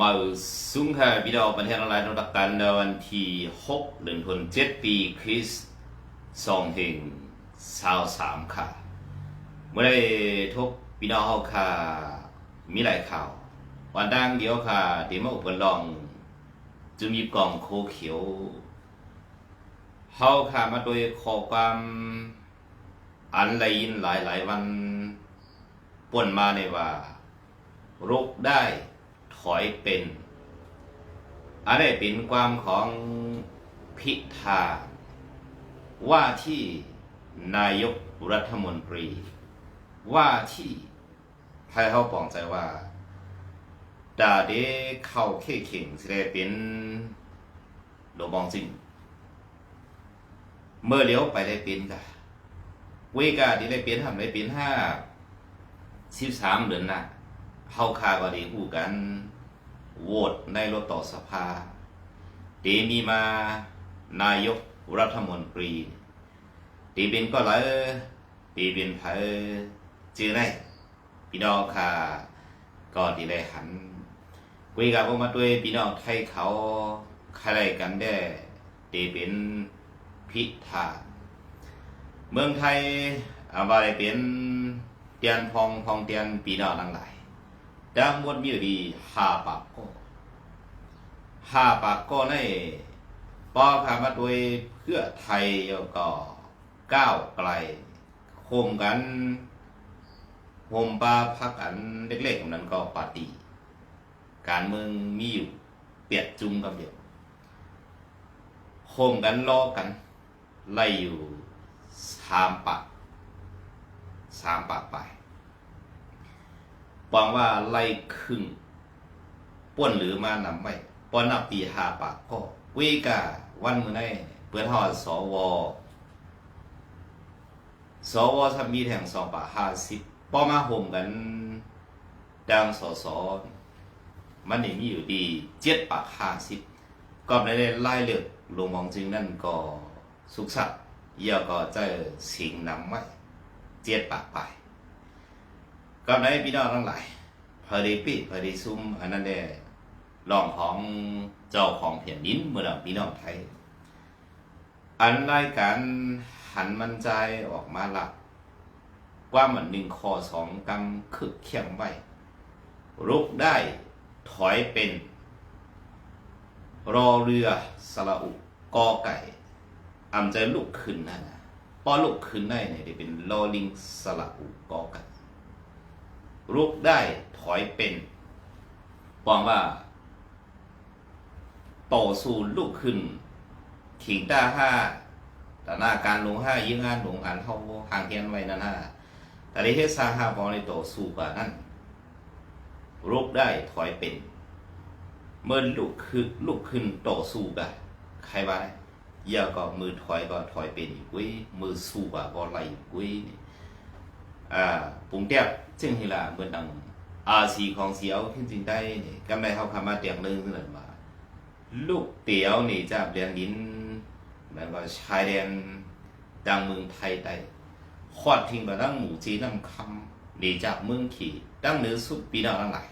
มาสุงค่ะพี่น้องประเทศออนไลน์นรักกันในวันที่6เดือนธันวาคมปีคริสต์สองแห่งสาวสามค่ะ เมื่อได้ทบพี่น้องเขาค่ะ มีหลายข่าว วันดังเดียวค่ะเดี๋ยวมาอุปลองจะมีกล่องโคเขียวเขาค่ะมาโดยขอความอันไรยินหลายหลายวันป่วนมาในว่าโรคได้ ถอยเป็นอันนี้เป็นความของพิธา ว่าที่นายกรัฐมนตรี ว่าที่ใครเขาปองใจว่าดาเดเข้าเข้เข่งสิได้เป็นโดบองจิงเมื่อเลี้ยวไปได้เป็นกะเวกาที่ได้เป็นทำได้เป็นห้าสิบสามเดือนน่ะเฮาคาก็ได้หูกัน โหวตในรถต่อสภาเดมีมานายกรัฐมนตรีตีเป็นก็เลยตีเป็นเผอจื้อได้พี่น้องค่ะก็ดีได้หันคุยกับผมมาด้วยพี่น้องไทยเขาใครกันได้ตีเป็นพิธาเมืองไทยอาว่าได้เป็นเตียนพองพองเตียนปีน้องทั้งหลาย ดังหมดมีอยู่ดีหาปากก็หาปากก็ในปอพามาโดยเพื่อไทยแล้วก็ก้าวไกลโคมกันโฮมปาพักอันเล็กๆของนั้นก็ปาร์ตี้การเมืองมีอยู่เปียดจุงกับเดียวโคมกันล้อกัน ไล่อยู่สามปากสามปากไป หวังว่าไล่ครึ่งป้วนหรือมานำไว้ป้อนนับปีหาปากก็เวกาวันมือในเปิดหอดสวสวถ้มีแห่งสองปากห้าสิบป้อมาห่มกันดังสอสอมันนี่มีอยู่ดีเจ็ดปากห้าสิบก็ไม่ได้ไล่เลือกลงมองจริงนั่นก็สุขสัตย์เยี่ยก็จะสิงนำไว้เจ็ดปากไป กับในพี่น้องทั้งหลายพอดีปีพอดีซุ่มอันนั้นได้รองของเจ้าของเพียนดินเมื่อเราพี่น้องไทย อันรายการหันมันใจออกมาละว่ามันหนึ่งคอสองกำคึกเขียงไว้รุกได้ถอยเป็น รอเรือสระอุกอไก่อำใจลุกขึ้นนั่นนะพอลุกขึ้นได้เนี่ยได้เป็นรอลิงสระอุกอไก่ ลุกได้ถอยเป็นหวังว่าต่อสู้ลุกขึ้นขิงต้าห้าแต่หน้าการลงห้ายิ่งงานลงอ่านเท่าห่างเทียนไว้นั่นห้าแต่ในเทศาห้าบอลในต่อสู้กว่านั้นลุกได้ถอยเป็น เมื่อลุกขึ้นลุกขึ้นต่อสู้กันใครว่าได้เยี่ยก็มือถอยก็ถอยเป็นอยู่กุ้ยมือสู้ก็ก็ไล่อยู่กุ้ยนี่ ปุ่มเตียบซึ่งที่ละเมื่อดังอาสีของเสียวขึ้นจริงได้นี่กำไรเข้าคำมาเตียงเรื่องเสนอมาลูกเตียวนี่จะเรียนดินแล้วก็ชายแดนดังเมืองไทยได้ขอดทิ้งไปตั้งหมู่จีน้ำคำนี่จากเมืองขี่ตั้งเหนือสุดปีดาวทั้งหลาย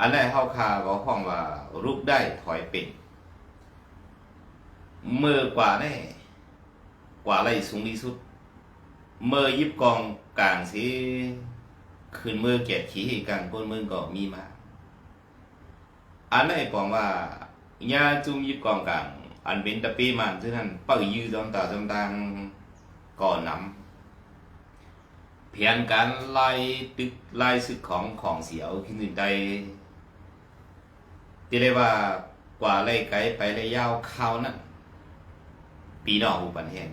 อันแรกเข้าคาก็ห้องว่ารูปได้ถอยเป็นเมื่อกว่าแน่กว่าอะไรสูงที่สุด เมื่อยิบกองกลางสิขึ้นมือเกียรขี่กลางก้นมือก็มีมา อันไหนปองว่าญาจุมยิบกองกลาง อันเป็นตะปีมันซึ่งนั้นเป้ายืดตอนตาจำตังก่อนนำเพียนการไล่ตึกไล่ซึกของของเสียวขึ้นถึงใดที่เรียกว่ากว่าไล่ไกลไปไล่ยาวเข้าวนั้นปีนอกอุปันแห่ง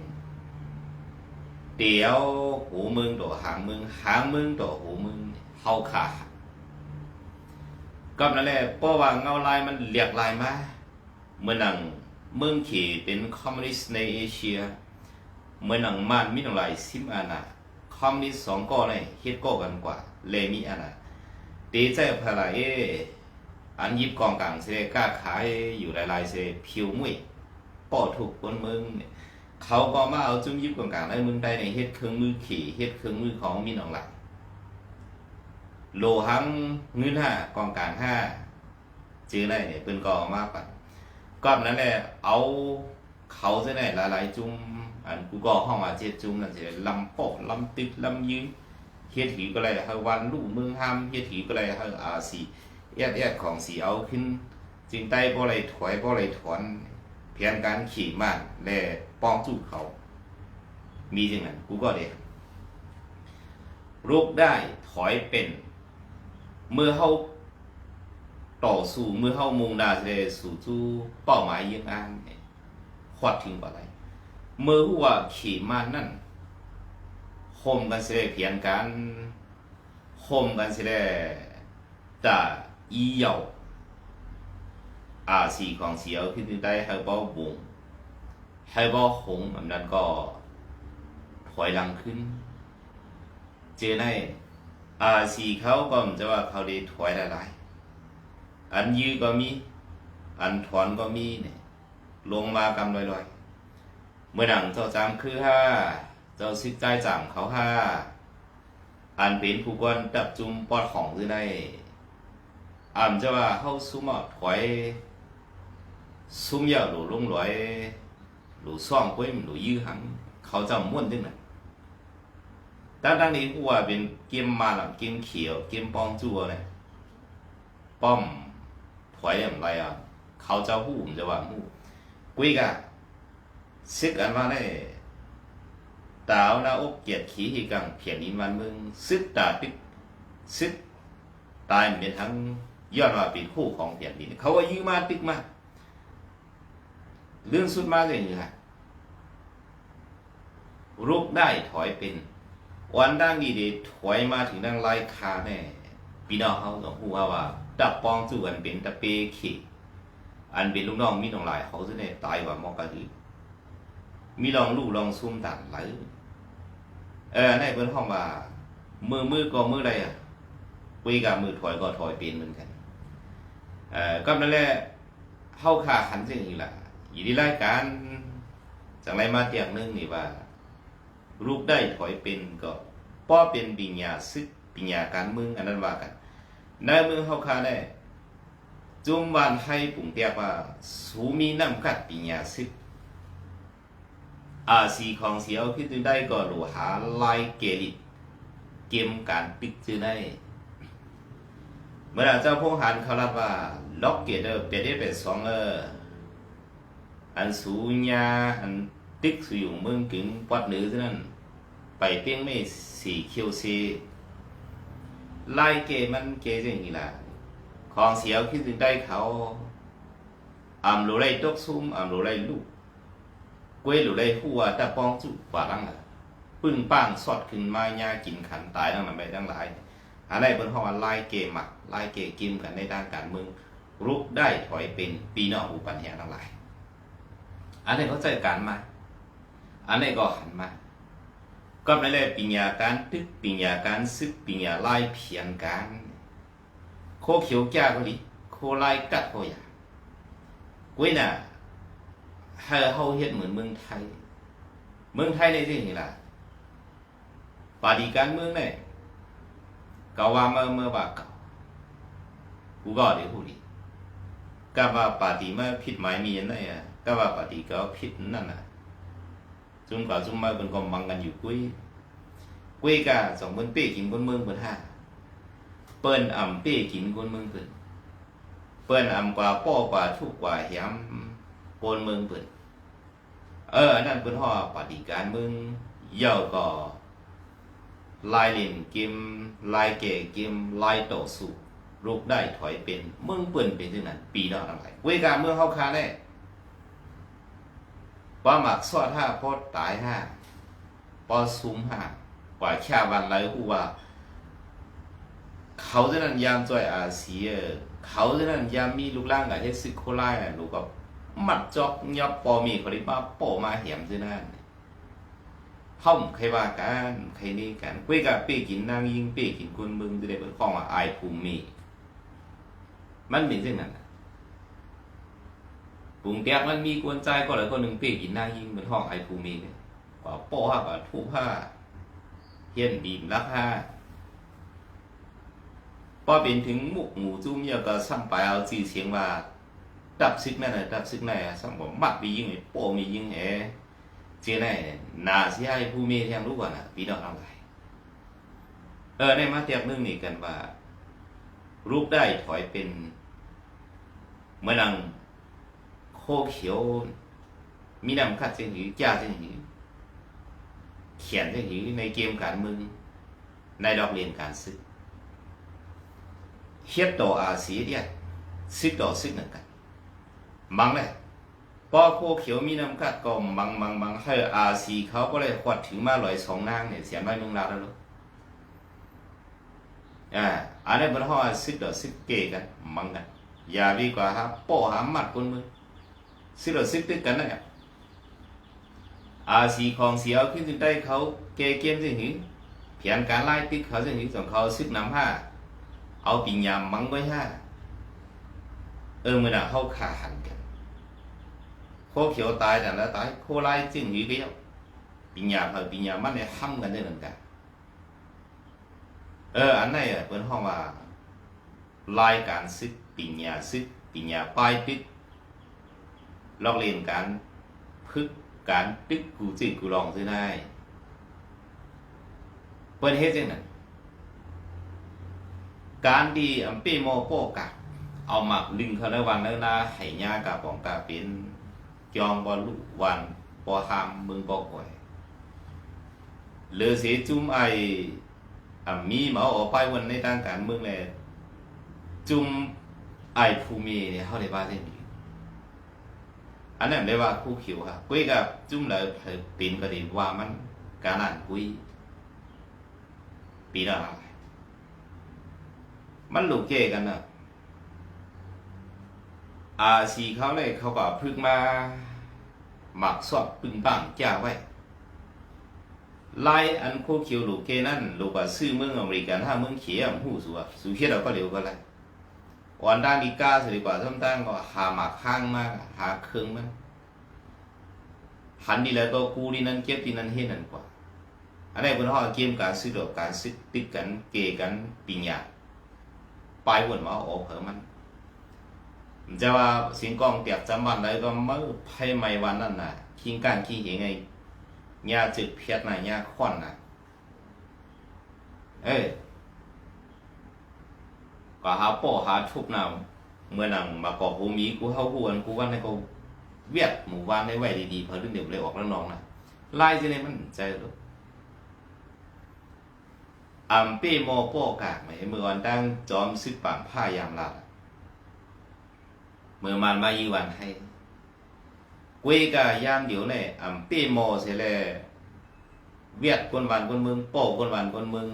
เดี๋ยวหูมึงต่อหางมึง หางมึงต่อหูมึงเฮาขาก็นั่นแหละเพราะว่าเงาลายมันเรียกลายมาเมื่อนังเมืองขี่เป็นคอมมิวนิสต์ในเอเชีย เมื่อนังมันมีหนังลายสิบอันนะคอมมิวนิสต์สองก้อนเลยเฮ็ดก้อกันกว่าเลมีอันนะตีใจพลายเออันยิบกองกลางเสยก้าขายอยู่หลายๆเสยผิวมุ้ยป้อถูกคนเมืองเนี่ย เขาก็มาเอาจุ้มยิบกลางๆในเมืองใดในเฮ็ดเครื่องมือขี่เฮ็ดเครื่องมือของมินออนไลน์โลหังเงินห้ากองกลางห้าจื้อได้เนี่ยเปิ้นก็เอามาปัดก็นั้นแหละเอาเขาซะแน่หลายๆจุ่มอันกูก็ห้องว่าเจ็ดจุ่มนั่นสิลำโปะลำติดลำยืนเฮ็ดหีก็เลยเฮาวันลูกเมืองห้ามเฮ็ดหีก็เลยเฮาอาสีแอดๆของสีเอาขึ้นจึงใต้บ่ไหลถอยบ่ไหลถอน เพียงการขี่มาและป้องจู้เขา มีจังนั้นกูก็เด็รุกได้ถอยเป็น เมื่อเขาต่อสู้เมื่อเขามุงหน้าจะได้สู่จู้เป้าหมายยังอ่านเนี่ยฮอดทิ้งบ่ไร เมื่อหัวขี่มานั่นโฮมกันเสียเพียงการโฮมกันเสียแต่อีเหยา อาสีของเสียวขึ้นได้ให้บ่วงให้บ่หงแบบนั้นก็ถอยหลังขึ้น เจอได้อาสีเขาก็มจะว่าเขาได้ถอยหลายๆอันยือก็มี อันถอนก็มีเนี่ยลงมากำลอยๆ เมื่อดังเจ้าจามคือห้าเจ้าซิดใจจามเขาห้าอันเป็นผู้กวนดับจุมปอดของหรือได้อันจะว่าเข้าซุ้มอดถอย ซุ้มยาหลูลงลอยหลูซ่องก้ยหลูยื้อหังเขาจะม้วนดึงน่ะแต่ดังนี้กูว่าเป็นเกมมาหลังเกมเขียวเกมปองจัวเนี่ยป้อมถอยอย่างไรอะเขาจะหู้มจะว่าหู้กุ้ยกะซึกอันว่าได้ตาวนาอกเกียรติขีที่กังเพียนนินวันเมืองซึกตาปิกซึกตายเป็นทั้งย้อนว่าเป็นคู่ของเพียนดินเขาก็ยื้อมาติกมา เรื่องสุดมากเลยนี่ค่ะรุกได้ถอยเป็นวันดังดีเดถอยมาถึงดังไล่คาแน่พี่น้องเขาต้องพูดว่าว่าดับปองจู่กันเป็นตะเปเขอันเป็นลูกน้องมีน้องหลายเขาจะได้ตายว่ามอกกะหือมีลองลูกลองซุ่มต่างไหลเออในเพิ่นห้องว่ามือมือก็มือใดอะคุยกับมือถอยก็ถอยเป็นเหมือนกัน เอ่อก็นั่นแหละเฮาขาขันสิ่งนี้ล่ะ อยู่ที่รายการจังไรมาเตียงนึงนี่ว่า ลูกได้ถอยเป็นก็ป้อเป็นปิญญาซึกปิญญาการเมืองอันนั้นว่ากันในเมืองเฮาขาได้จุมวันให้ปุ่งเตียว่าสูมีน้ำกัดปิญญาซึกอาสีของเสียวขึ้นได้ก็หลูหาลายเกลิตเกมการปิกจือได้เมื่อเจ้าพงหันเขารับว่า ล็อกเกตเตอร์เป็นได้เป็นสองเออ อันสูญาอันติกสูอยู่เมืองกึงปัดเหนือเท่านั้น ไปเปียงไม่สี่เคียวซีไล่เกมันเกจอย่างนี้ล่ะของเสียวคิดถึงได้เขาอำรู้ไรตกซุ่มอำรู้ไรลูกกล้วยรู้ไรหัวตะปองจุกว่าลังอะปึ้งป้างสอดขึ้นมาญากินขันตายทั้งนั้นไปทั้งหลายอะไรเป็นเพราะว่าไล่เกมักไล่เกกิมกันในด้านการเมืองรุกได้ถอยเป็นปีนอกอุปัญญาทั้งหลาย อันนี้เขาใจการมา อันนี้ก็หันมาก็ไม่ได้ปิญญาการตึกปิญญาการซึกปิญญาไล่เพียงการโคเขียวแก่ก็ดีโคไล่กัดโคอยากุ้ยน่ะให้เฮาเฮ็ดเหมือนเมืองไทย เมืองไทยในที่นี่ล่ะปาดีการเมืองเนี่ยก็ว่าเมื่อเมื่อว่าเก่ากูก็เดี๋ยวพูดดิก็ว่าปาดีเมื่อผิดหมายมีอันไห นอะก็ว่าปาดีก็ผิดนั่นน่ะจุ่มก็จุ่มมาเป็นกองมังกันอยู่กุ้ยกุ้ยก็สองเมืองเป้กินคนเมืองเปิดห้าเปิ้นอ่ำเป้กินคนเมืองเปิ้นเปิ้นอ่ำกว่าป้อกว่าทุกกว่าแหมคนเมืองเปิ้นเอออันนั้นเปิ้นฮอปฏิการเมืองเย่าก็ลายเล่นเกมลายเก๋เกมลายต่อสู้ลูกได้ถอยเป็นเมืองเปิ้นเป็นจังนั้น ปีนอกทั้งหลายเวยกาเมืองเฮาคาแน่ ว่าหมักซอดห้าพอตายห้าปอซุมห้ากว่าแค่วันไรฮู้ว่า เขาจะนั้นยามจอยอาเซียเขาจะนั้นยามมีลูกล่างกับเฮ็ดซึกโคไลน่ะลูกก็มัดจอกยับปอมีเขาได้มาโปมาแหมซื่อนั่นเฮาใครว่ากันใครนี่กันกุ้ยกับเป้กินนางยิงเป้กินคนมึงจะได้เป็นของว่าอายภูมิมันเป็นจังนั้น ปุ่งแตกมันมีกวนใจก็เลยคนหนึ่งเป้กินหน้ายิงเป็นห้องอภูมิเนี่ยกว่าโป้ห้ากับทุบห้าเฮียนบีมรักห้าพอเป็นถึงหมุกหมูจุ้มเยอะก็สั่งไปเอาจีเสียงว่าดับซึกนั่นน่ะดับซึกนั่นสั่งบอกมัดไปยิงไอ้โป้มียิงไอ้เจ้าไหนนาเสียไอ้ผู้มีเทียงรู้ก่อนนะพี่น้องทั้งเออในมาเตียกนึงนี่กันว่ารูปได้ถอยเป็นเมื่อนัง โคเขียว มีนำคัดเสียหือจ้าเสียหือเขียนเสียหือในเกมการเมืองในดอกเรียนการซึกเฮ็ดต่ออาสีเดียซึกต่อซึกหนึ่งกันมังเลยพอโคเขียวมีน้ำกัดก็มังมังมังให้อาสีเขาก็เลยขวัดถึงมาลอยสองนางเนี่ยเสียไม่มึงลาแล้วลูกอ่าอันนี้เป็นห้อซึกต่อซึกเกกันมังกันอย่าดีกว่าฮะโป้หามัดคนมือ ซึกต่อซึกตึกกันนะเนี่ยอาสีของเสียวขึ้นถึงได้เขาเกเกมสิหิเพียนการไล่ติ๊กเขาสิหิส่งเขาซึกนำผ้าเอาปีญญามังไว้ห้าเออมื่อน่ะเขาขาหันกันโคเขียวตายแต่ละตายโคไล่จึงหนีก็ยังปีญญาเผอปีญามันเนี่ยห้ำกันได้เหมือนกันเอออันไหนอะเป็นห้องว่าลายการซึกปีญญาซึกปีญญาป้ายตึก ลอกเรียนการพึกการตึกกูจิกูลองซื้อได้เปิดเฮ็ดจังนั้นการดีอัมปีโมโปกะ เอาหมักลิงเขาในวันนั้นนะให้ยากาบองกาเป็นจองบอลุวันปอหามมึงปอก่อยเลือเสียจุ้มไออะมีหมาออกไปวันในทางการเมืองเลยจุ้มไอภูมิเนี่ยเขาได้ว่าได้ดี อันนั้นเรียกว่าคู่เขียวครับกุ้ยกับจุ้มเลยปีนก็ดีว่ามันการอ่านกุ้ยปีละอะไรมันหลูกเกกันนะอาสีเขาเลยเขาก็พึ่งมาหมักสอดปึงปังจ้าไว้ไล่อันโคเขียวลูกเกนั่นลูกว่าซื้อเมืองอเมริกันถ้าเมืองเขียมหูสัวสูเขียเราก็เร็วก็เล ยวันด้านดีก้าสิดีกว่าส้มตั้งก็หาหมักข้างมากหาเครื่องมันหันดีแล้วก็กูดีนั้นเก็บดีนั้นเฮ็ดนั่นกว่าอันนี้เป็นห้อเกมการซื้อดอกการซื้อติดกันเกกันปิญญาไปวนมาออกเผอมันจะว่าสิงกองเตียบจำวันไรก็มื่อไพ่ไม่วันนั่นน่ะคิงการขี้เหงไงยาจึกเพียดน่ะยาควันน่ะเอ้ ก็หาโป้หาทุบนำเมื่อนังมาก่อภูมีกูเฮาหวนกูวันในกูเวียดหมู่บ้านได้ไว้ดีๆเพอเรื่องเดี๋ยวเลยออกแล้วน้องนะไล่จะเนี่ยมันใจรู้อัมปี้โมโปกากไหมเมื่อวันตั้งจอมซึกปังผ้ายามลาเมื่อมันมายีวันให้กุยกายามเดี๋ยวเนี่ยอัมปี้โมเสยเลยเวียดคนวันคนเมืองโป้คนวันคนเมือง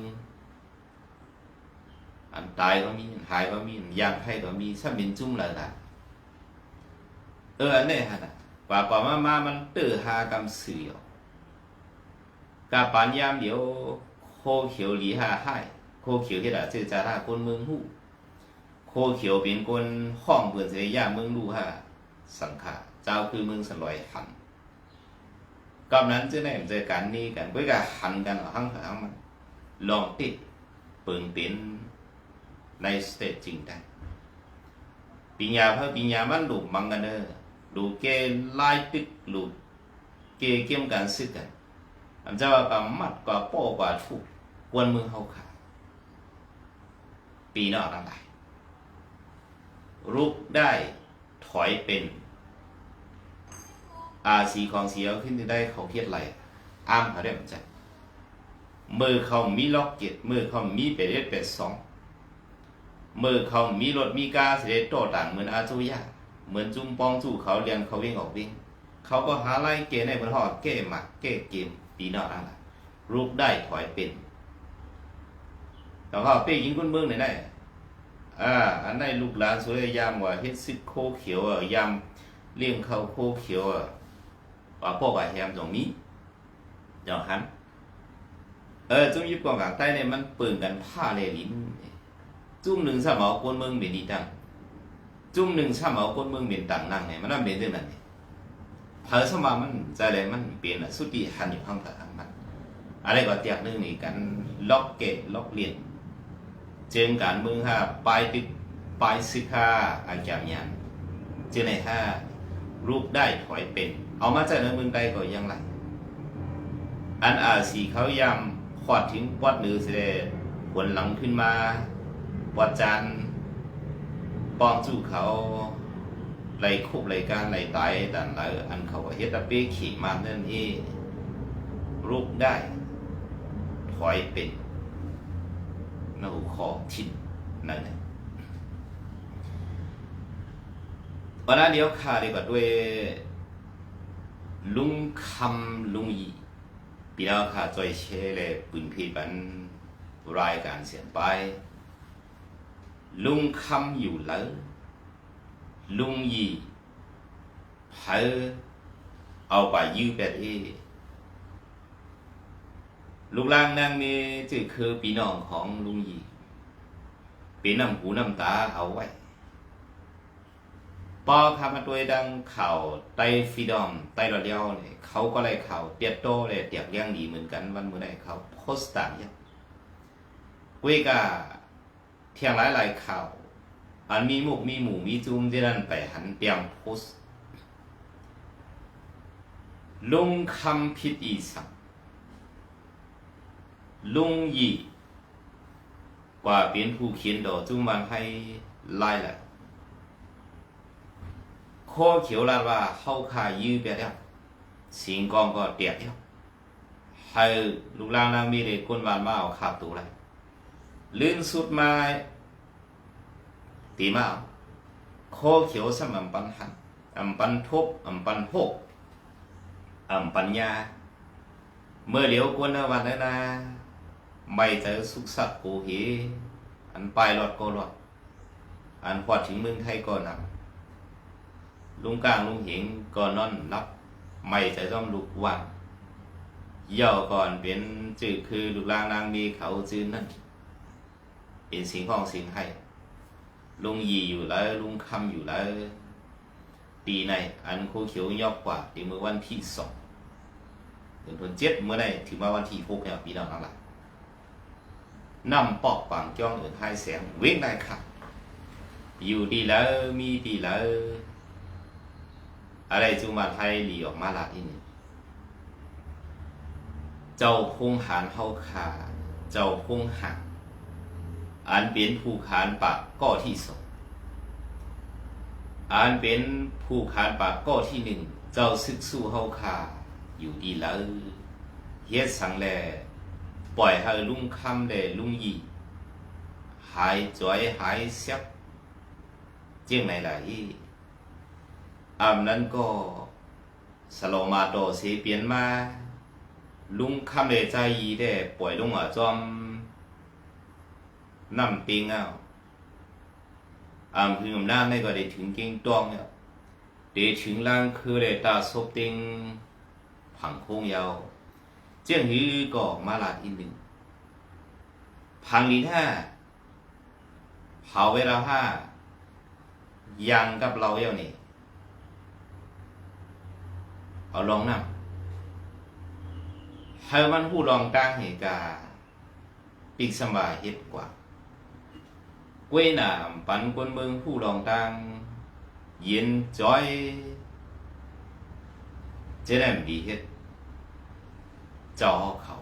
อันตายก็มีหายก็มียางให้ก็มีซ้ำเป็นจุ่มเลยล่ะเอออันนี้ฮะนะกว่าป่ามามามันตื้อหากำเสือกาปานยามเดี๋ยวโคเขียวหลีหาให้โคเขียวที่ละชื่อจาราคนเมืองหู้โคเขียวเป็นคนห้องเปื่อนเสียยาเมืองดูฮะสังขาเจ้าคือเมืองสลอยหันกำนั้นจะได้เจอกันนี่กันเพื่อการหันกันหังหังมันลองติดเปิงเต็น ในสเตจจริงได้ปีญาเพราะปีญามันดูมังกันเนอดูเกไล่ติดดูเกเกี่ยมกันซึกกันอันจะว่ากับมัดกว่าโป้กว่าถูกกวนมือเขาขาปีนอกอะไรรุกได้ถอยเป็น อาสีของเสียวขึ้นได้เขาเพียดไหลอ้ามเขาได้หมันใจมือเขามีล็อกเก็ตมือเขามีเป็ดเป็ดสอง เมื่อเขามีรถมีกาเสด็จโตต่างเหมือนอาจุยาเหมือนจุ้มปองจู่เขาเรียนเขาวิ่งออกวิ่ง เขาก็หาไล่เกในบนหอดเก้หมักเก้เกมปีนอกอะไรรูปได้ถอยเป็นแล้วก็เป้ยิงก้นเมืองไหนได้อ่าอันไหนลูกหลานสวยยามว่าเฮ็ดซิโคเขียวอะยามเลี้ยงเขาโคเขียวอะว่าพวกว่าแฮมตรงนี้เดี๋ยวหันเออจุ้มยิบกองกลางใต้เนี่ยมันเปิ่งกันผ้าเลยลิ้น จุ้มหนึ่งสมอคนเมืองเป็นดีตังจุ้มหนึ่งสมอคนเมืองเป็นต่างนั่งเนี่ยมันนั่นเป็นเรื่องนั้นเนี่ยเผอสมามันใจเลยมันเปลี่ยนสุดที่หันอยู่ข้างตางมัน อะไรก็เตียกนึงนี่กันล็อกเกตล็อกเลียนเจิงการเมืองห้าปลายติดปลายสิกาอาจารย์ยันเจอในห้ารูปได้ถอยเป็น เอามาจากในเมืองใดก็ยังไรอันอาสีเขายำขอดถึงปอดหนือเสดผลหลังขึ้นมา ปอดจันปองจู่เขาไหลคุบไหลการไหลตายดันไหลอันเขาเฮ็ดตะเป้ขี่มาเนั่นเองรูปได้ถอยเป็นนหูคอทิ้นนั่นเองวันนั้นเดียวขาดีกว่าด้วยลุงคำลุงยีปีแล้วขาจอยเชเลยปืนพีบันรายการเสียงไป ลุงคำอยู่แล้วลุงยีเผอเอาไปยื้อแบบเอลูกล่างนางนี่จือคือปีน้องของลุงยีเป็นน้ำหูน้ำตาเอาไว้ปอคำมาตัวดังเข่าไตฟิดอมไตระเดียวเนี่ยเขาก็เลยเข่าเตียโตเลยเตียกเลี้ยงดีเหมือนกันวันเมื่อไหร่เขาโพสต์ต่างเนี่ยเวกา เที่ยงหลายหลายข่าวอันมีมุกมีหมูมีจุ้มที่นั่นไปหันเตรียมโพสลุงคำผิดอีสักลุงยีกว่าเป็นผู้เขียนดอกจุ้มมันให้ไล่แหละข้อเขียวลาว่าเข้าขายื้อไปแล้วสิงกองก็เตียดแล้วให้ลูกลางนางมีเด็กคนบานมาเอาขาบตัวไรลื่นสุดมาตีมาเอาข้อเขีย วสมันปันหันอำปันทบอำปันหกอำปัญญาเมื่อเหลียวกวนวันนั้นนะไม่เจอสุขสักโกเหอันไปรอดก็รอด อันพอดถึงเมืองไทยก็นำลุงกลางลุงเหงก็นอนรับไม่จะต้องลุกวันย่อก่อนเป็นจื่อคือลูกลางนางมีเขาจื่อนั่น เป็นสิ่งของสิ่งให้ลุงยีอยู่แล้วลุงคำอยู่แล้วตีในอันโคเขียวยอกกว่าถึงเมื่อวันที่สองถึงวันเจ็ดเมื่อไหร่ถึงมาวันที่หกเนี่ยปีน้องนั่นแหละนำปอกปังจ้องเอื่นให้แสงเว้งได้ค่ะ อยู่ดีแล้วมีดีแล้ว อะไรจูมาไทยหลีออกมาละที่นี่เจ้าคงหานเฮาขาเจ้าคงหัก อันเป็นผู้ขานปากก้อที่สองอันเป็นผู้ขานปากก้อที่หนึ่งเจ้าซึกสู้เฮาขาอยู่ดีแล้วเฮ็ดสังแลปล่อยให้ลุงคำแลลุงยีหายจ้อยหายเสียบเจียงไหนล่ะอีอันนั้นก็สโลมาโตเสียเปลี่ยนมาลุงคำเลใจยีได้ปล่อยลุงอะจอม นำติงเอาอันคืออำนาจในก็ได้ถึงเก่งตองเนี่ยได้ถึงล่างคือได้ตาซบติงผังโค้งยาวเจียงฮือก็มาลาดอีกหนึ่งพังลีห้าเผาเวลาห้ายังกับเราเย้านี่เอาลองนำให้มันผู้ลองกลางเหตุการณ์ปีกสบายเฮ็ดกว่า เว้ยหนามปันคนเมืองผู้ลองกลางเย็นจ้อยเจะได้ดีเฮ็ดจอเขา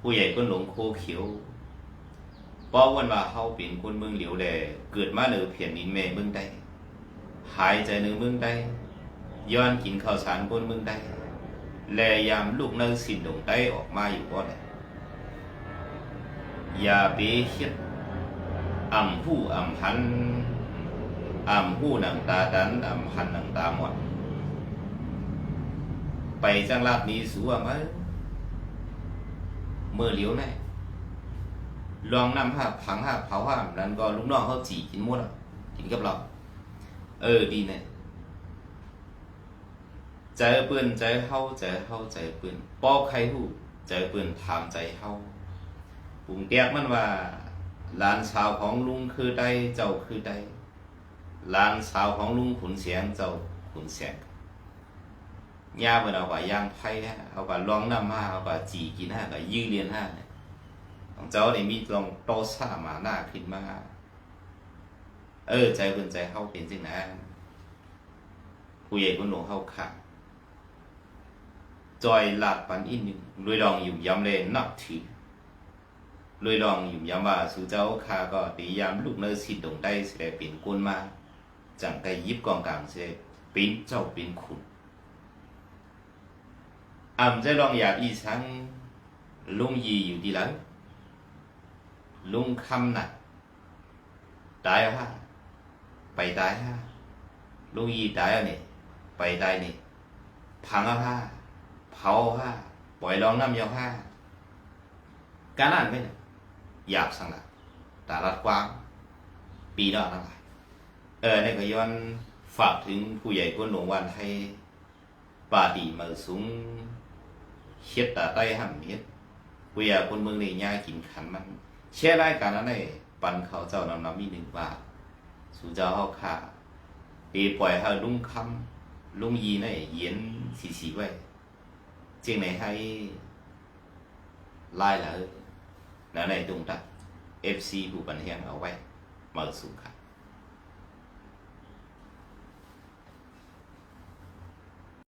ผู้ใหญ่คนหลงโคเขียวบอวันว่าเขาเป็นคนเมืองเหลียวแลเกิดมาเหนือเพียนดินแม่เมืองใดหายใจเนือเมืองใดย้อนกินข้าวสารบนเมืองได้แลยามลูกเนื้อสินดงได้ออกมาอยู่ก็ได้อย่าไปคิด อ่ำผู้อ่ำพันอ่ำผู้หนังตาดันอ่ำพันหนังตาหมด ไปจังลาบนี้สัวมาเมื่อเหลียวแน่ลองนำห้าผังห้าเผาห้านั้นก็ลูกน้องเขาจีกินมดอะกินกับเรา เออดีเนี่ยใจปืนใจเฮาใจเฮาใจปืนปอกใครหูใจปืนถามใจเฮาปุ่งแตกมันว่า หลานสาวของลุงคือใดเจ้าคือใดหลานสาวของลุงขุนเสียงเจ้าขุนเสียงย่าเพิ่นเอาว่าย่างไผ่เอาว่าลองน้ำมาเอาว่าจีกินฮะก็ยื้อเรียนฮะของเจ้านี่มีลองโตซ่ามาหน้าขึ้นมา เออ ใจเพิ่นใจเฮาเป็นจังนั้นผู้ใหญ่คนหลวงเฮาค่ะจอยหลาดปันอินหนึ่งรวยรองอยู่ย้ำเลยนับถือ รวยรองอยู่ย้ำว่าสู่เจ้าขาก็ตียามลูกเนื้อสิดงได้สิได้เป็นกุนมาจังไกยิบกองกลางสิได้เป็นเจ้าเป็นคุณอ่ำจะลองอยากอีสังลุงยีอยู่ดีแล้วลุงคำหน่ะตายฮะไปตายฮะลุงยีตายอะนี่ไปตายนี่พังอะฮะเผาผ้าปล่อยรองน้ำยาวผ้าการอ่านไม่เนี่ย หยาบสังละตาลัดกว้างปีนอกทั้งหลยเออในก็ย้อนฝากถึงผู้ใหญ่คนหลวงวันให้ปาดีมาสูงเฮ็ดตาใต้ห้ำเฮ็ดผู้ใหญ่คนเมืองในี่ากินขันมันแช่รายการนั้นได้ปันเขาเจ้านำนำมีหนึ่งบาทสู่เจ้าเฮาค่าตีปล่อยให้ลุงคำลุงยีนี่เย็นสีสีไว้จริงไหมให้รายละ แล้วในตรงดับเอฟซีบูปันเฮีงเอาไว้มาสู่ค่ะ